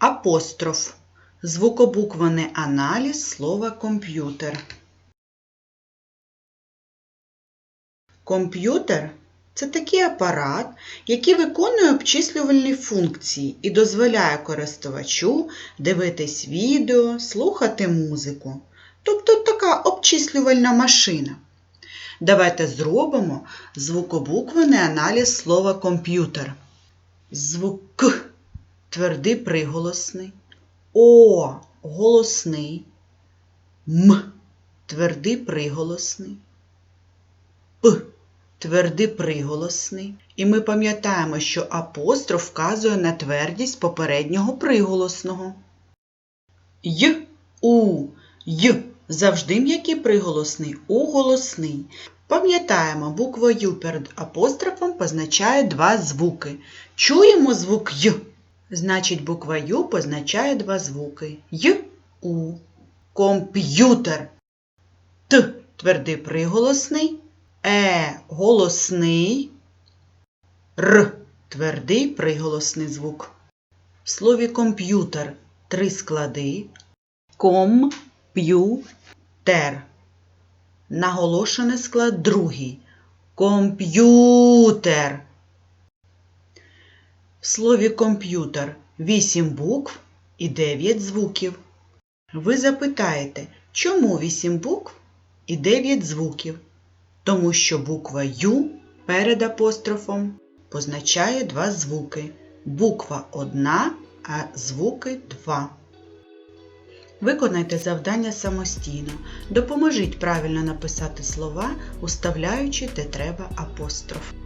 Апостроф. Звукобуквений аналіз слова комп'ютер. Комп'ютер це такий апарат, який виконує обчислювальні функції і дозволяє користувачу дивитись відео, слухати музику. Тобто така обчислювальна машина. Давайте зробимо звукобуквений аналіз слова комп'ютер. Звук твердий приголосний, О голосний, М твердий приголосний, П твердий приголосний. І ми пам'ятаємо, що апостроф вказує на твердість попереднього приголосного. Й, У, Й завжди м'який приголосний, У голосний. Пам'ятаємо, буква Ю перед апострофом позначає два звуки. Чуємо звук Й. Значить, буква Ю позначає два звуки. Й, У. Комп'ютер. Т твердий приголосний. Е голосний. Р твердий приголосний звук. В слові комп'ютер три склади. Ком-п'ю-тер. Наголошений склад другий. Комп'ютер. В слові комп'ютер 8 букв і 9 звуків. Ви запитаєте, чому 8 букв і 9 звуків? Тому що буква Ю перед апострофом позначає два звуки. Буква одна, а звуки два. Виконайте завдання самостійно. Допоможіть правильно написати слова, уставляючи де треба апостроф.